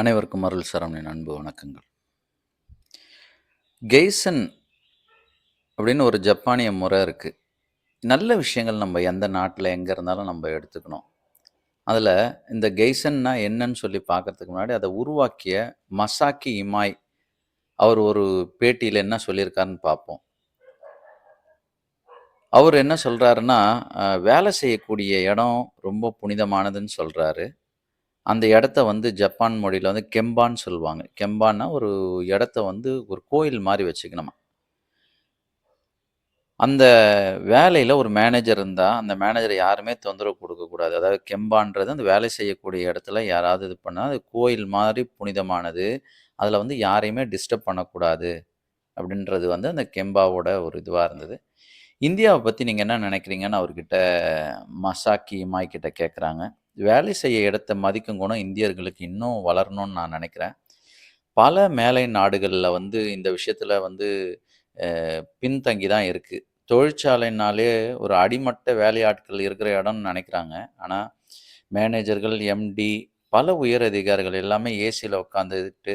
அனைவருக்கும் அருள் சரவணின் அன்பு வணக்கங்கள். கெய்சன் அப்படின்னு ஒரு ஜப்பானிய முறை இருக்குது நல்ல விஷயங்கள் நம்ம எந்த நாட்டில் எங்கே இருந்தாலும் நம்ம எடுத்துக்கணும். அதில் இந்த கெய்சன்னா என்னன்னு சொல்லி பார்க்கறதுக்கு முன்னாடி அதை உருவாக்கிய மசாக்கி இமாய் அவர் ஒரு பேட்டியில் என்ன சொல்லியிருக்காருன்னு பார்ப்போம். அவர் என்ன சொல்கிறாருன்னா வேலை செய்யக்கூடிய இடம் ரொம்ப புனிதமானதுன்னு சொல்கிறாரு அந்த இடத்த வந்து ஜப்பான் மொழியில் வந்து கெம்பான்னு சொல்லுவாங்க. கெம்பான்னா ஒரு இடத்த வந்து ஒரு கோயில் மாதிரி வச்சுக்கணுமா. அந்த வேலையில் ஒரு மேனேஜர் இருந்தால் அந்த மேனேஜரை யாருமே தொந்தரவு கொடுக்கக்கூடாது அதாவது கெம்பான்றது அந்த வேலை செய்யக்கூடிய இடத்துல யாராவது இது பண்ணால் அது கோயில் மாதிரி புனிதமானது. அதில் வந்து யாரையுமே டிஸ்டர்ப் பண்ணக்கூடாது அப்படின்றது வந்து அந்த கெம்பாவோட ஒரு இதுவாக இருந்தது. இந்தியாவை பற்றி நீங்கள் என்ன நினைக்கிறீங்கன்னு அவர்கிட்ட மசாக்கி மாய்கிட்ட கேட்குறாங்க வேலை செய்ய இடத்த மதிக்கும் குணம் இந்தியர்களுக்கு இன்னும் வளரணும்னு நான் நினைக்கிறேன். பல மேலை நாடுகளில் வந்து இந்த விஷயத்தில் வந்து பின்தங்கி தான் இருக்குது தொழிற்சாலைனாலே ஒரு அடிமட்ட வேலையாட்கள் இருக்கிற இடம்னு நினைக்கிறாங்க. ஆனால் மேனேஜர்கள் எம்டி பல உயர் அதிகாரிகள் எல்லாமே ஏசியில் உட்காந்துட்டு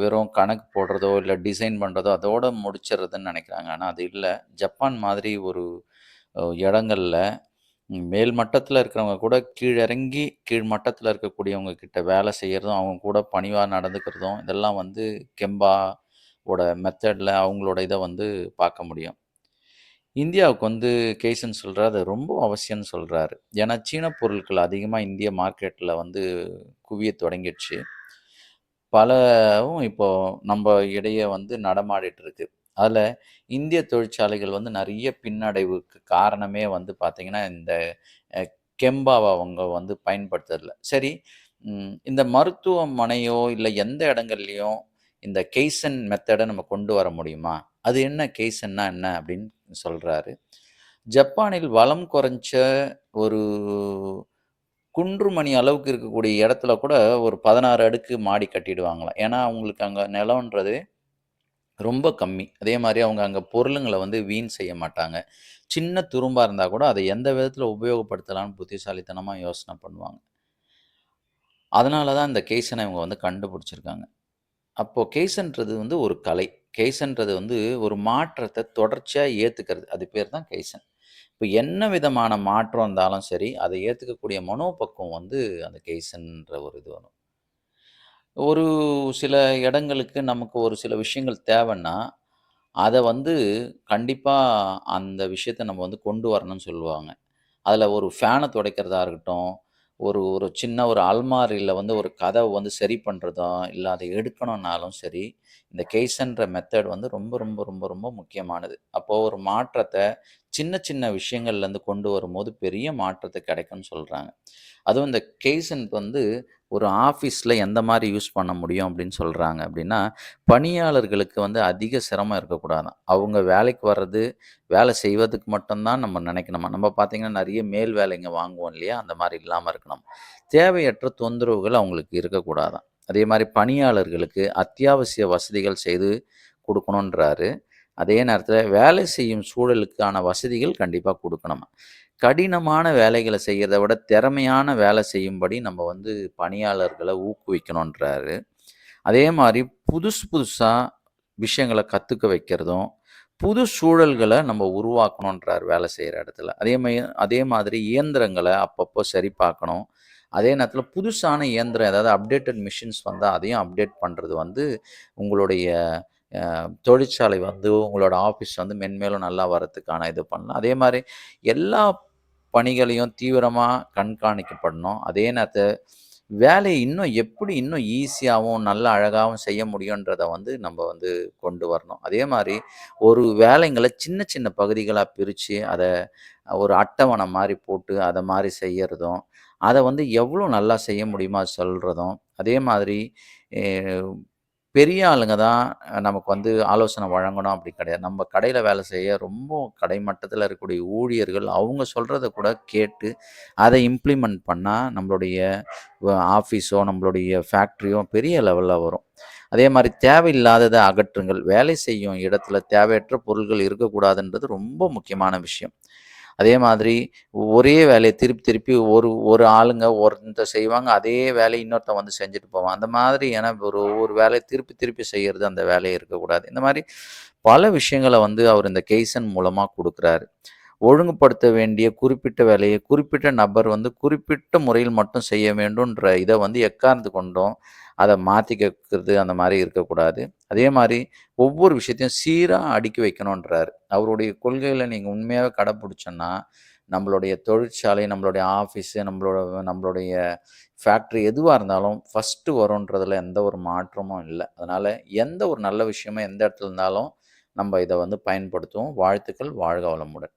வெறும் கணக்கு போடுறதோ இல்லை டிசைன் பண்ணுறதோ அதோட முடிச்சிடுறதுன்னு நினைக்கிறாங்க. ஆனால் அது இல்லை. ஜப்பான் மாதிரி ஒரு இடங்களில் ம், மேல் மட்டத்தில் இருக்கிறவங்க கூட கீழிறங்கி கீழ் மட்டத்தில் இருக்கக்கூடியவங்க கிட்ட வேலை செய்கிறதும் அவங்க கூட பணிவாக நடந்துக்கிறதும் இதெல்லாம் வந்து கெம்பாவோட மெத்தடில் அவங்களோட இதை வந்து பார்க்க முடியும். இந்தியாவுக்கு வந்து கேசன் சொல்கிறார் அது ரொம்ப அவசியம்னு சொல்கிறாரு ஏன்னா சீன பொருட்கள் அதிகமாக இந்திய மார்க்கெட்டில் வந்து குவிய தொடங்கிடுச்சு. பலவும் இப்போ நம்ம இடையே வந்து நடமாடிட்டு இருக்கு. அதில் இந்திய தொழிற்சாலைகள் வந்து நிறைய பின்னடைவுக்கு காரணமே வந்து பார்த்திங்கன்னா இந்த கெம்பாவை அவங்க வந்து பயன்படுத்துறதில்ல. சரி இந்த மருத்துவமனையோ இல்லை எந்த இடங்கள்லையும் இந்த கெய்சன் மெத்தடை நம்ம கொண்டு வர முடியுமா? அது என்ன கெய்சன்னா என்ன அப்படின்னு சொல்கிறாரு ஜப்பானில் வளம் குறைஞ்ச ஒரு குன்றுமணி அளவுக்கு இருக்கக்கூடிய இடத்துல கூட ஒரு பதினாறு அடுக்கு மாடி கட்டிடுவாங்களாம். ஏன்னா அவங்களுக்கு அங்கே நிலம்ன்றது ரொம்ப கம்மி. அதே மாதிரி அவங்க அங்கே பொருளுங்களை வந்து வீண் செய்ய மாட்டாங்க. சின்ன துரும்பாக இருந்தால் கூட அதை எந்த விதத்தில் உபயோகப்படுத்தலாம்னு புத்திசாலித்தனமாக யோசனை பண்ணுவாங்க. அதனால தான் இந்த கேசனை இவங்க வந்து கண்டுபிடிச்சிருக்காங்க. அப்போது கேசன்றது வந்து ஒரு கலை. கேசன்றது வந்து ஒரு மாற்றத்தை தொடர்ச்சியாக ஏற்றுக்கிறது அது பேர் தான் கேசன். இப்போ என்ன விதமான மாற்றம் இருந்தாலும் சரி அதை ஏற்றுக்கக்கூடிய மனோபக்குவம் வந்து அந்த கேசன்ற ஒரு இது வரும். ஒரு சில இடங்களுக்கு நமக்கு ஒரு சில விஷயங்கள் தேவைன்னா அதை வந்து கண்டிப்பாக அந்த விஷயத்தை நம்ம வந்து கொண்டு வரணும்னு சொல்லுவாங்க. அதில் ஒரு ஃபேனை துடைக்கிறதா இருக்கட்டும் ஒரு ஒரு சின்ன ஒரு அல்மாரியில் வந்து ஒரு கதவை வந்து சரி பண்ணுறதோ இல்லை அதை எடுக்கணும்னாலும் சரி இந்த கேசன்ற மெத்தட் வந்து ரொம்ப ரொம்ப ரொம்ப ரொம்ப முக்கியமானது. அப்போது ஒரு மாற்றத்தை சின்ன சின்ன விஷயங்கள்லேருந்து கொண்டு வரும்போது பெரிய மாற்றத்தை கிடைக்கும்னு சொல்கிறாங்க அதுவும் இந்த கேசன் வந்து ஒரு ஆஃபீஸில் எந்த மாதிரி யூஸ் பண்ண முடியும் அப்படின்னு சொல்கிறாங்க அப்படின்னா பணியாளர்களுக்கு வந்து அதிக சிரமம் இருக்கக்கூடாதான். அவங்க வேலைக்கு வர்றது வேலை செய்வதுக்கு மட்டும்தான் நம்ம நினைக்கணுமா? நம்ம பார்த்திங்கன்னா நிறைய மேல் வேலைங்க வாங்குவோம் இல்லையா? அந்த மாதிரி இல்லாமல் இருக்கணும். தேவையற்ற தொந்தரவுகள் அவங்களுக்கு இருக்கக்கூடாதான். அதே மாதிரி பணியாளர்களுக்கு அத்தியாவசிய வசதிகள் செய்து கொடுக்கணுன்றாரு அதே நேரத்தில் வேலை செய்யும் சூழலுக்கான வசதிகள் கண்டிப்பாக கொடுக்கணும். கடினமான வேலைகளை செய்கிறத விட திறமையான வேலை செய்யும்படி நம்ம வந்து பணியாளர்களை ஊக்குவிக்கணுன்றாரு அதே மாதிரி புதுசு புதுசாக விஷயங்களை கற்றுக்க வைக்கிறதும் புது சூழல்களை நம்ம உருவாக்கணுன்றார் வேலை செய்கிற இடத்துல. அதே மாதிரி அதே மாதிரி இயந்திரங்களை அப்பப்போ சரி பார்க்கணும். அதே நேரத்தில் புதுசான இயந்திரம் ஏதாவது அப்டேட்டட் மிஷின்ஸ் வந்தால் அதையும் அப்டேட் பண்ணுறது வந்து உங்களுடைய தொழிற்சாலை வந்து உங்களோட ஆஃபீஸ் வந்து மென்மேலும் நல்லா வரத்துக்கான இது பண்ணலாம். அதே மாதிரி எல்லா பணிகளையும் தீவிரமாக கண்காணிக்கப்படணும். அதே நேரத்தை வேலையை இன்னும் எப்படி இன்னும் ஈஸியாகவும் நல்ல அழகாகவும் செய்ய முடியுன்றதை வந்து நம்ம வந்து கொண்டு வரணும். அதே மாதிரி ஒரு வேலைங்களை சின்ன சின்ன பகுதிகளாக பிரித்து அதை ஒரு அட்டவணை மாதிரி போட்டு அதை மாதிரி செய்யறதும் அதை வந்து எவ்வளோ நல்லா செய்ய முடியுமா சொல்கிறதும் அதே மாதிரி பெரிய ஆளுங்க தான் நமக்கு வந்து ஆலோசனை வழங்கணும் அப்படி கிடையாது. நம்ம கடையில் வேலை செய்ய ரொம்ப கடைமட்டத்தில் இருக்கக்கூடிய ஊழியர்கள் அவங்க சொல்கிறத கூட கேட்டு அதை இம்ப்ளிமெண்ட் பண்ணால் நம்மளுடைய ஆஃபீஸோ நம்மளுடைய ஃபேக்ட்ரியோ பெரிய லெவலில் வரும். அதே மாதிரி தேவையில்லாததை அகற்றுங்கள். வேலை செய்யும் இடத்துல தேவையற்ற பொருள்கள் இருக்கக்கூடாதுன்றது ரொம்ப முக்கியமான விஷயம். அதே மாதிரி ஒரே வேலையை திருப்பி திருப்பி ஒரு ஒரு ஆளுங்க ஒருத்த செய்வாங்க. அதே வேலையை இன்னொருத்தன் வந்து செஞ்சுட்டு போவான். அந்த மாதிரியான ஒரு ஒவ்வொரு வேலையை திருப்பி திருப்பி செய்கிறது அந்த வேலையை இருக்கக்கூடாது. இந்த மாதிரி பல விஷயங்கள வந்து அவர் இந்த கேசன் மூலமாக கொடுக்குறாரு ஒழுங்குபடுத்த வேண்டிய குறிப்பிட்ட வேலையை குறிப்பிட்ட நபர் வந்து குறிப்பிட்ட முறையில் மட்டும் செய்ய வேண்டும்ன்ற இதை வந்து எக்கார்ந்து கொண்டும் அதை மாற்றிக்கிறது அந்த மாதிரி இருக்கக்கூடாது. அதே மாதிரி ஒவ்வொரு விஷயத்தையும் சீராக அடுக்கி வைக்கணுன்றாரு. அவருடைய கொள்கையில் நீங்கள் உண்மையாக கடைப்பிடிச்சோன்னா நம்மளுடைய தொழிற்சாலை, நம்மளுடைய ஆஃபீஸு, நம்மளோட நம்மளுடைய ஃபேக்ட்ரி எதுவாக இருந்தாலும் ஃபஸ்ட்டு வரும்ன்றதில் எந்த ஒரு மாற்றமும் இல்லை அதனால் எந்த ஒரு நல்ல விஷயமும் எந்த இடத்துல இருந்தாலும், நம்ம இதை வந்து பயன்படுத்துவோம். வாழ்த்துக்கள். வாழ்க வளமுடன்.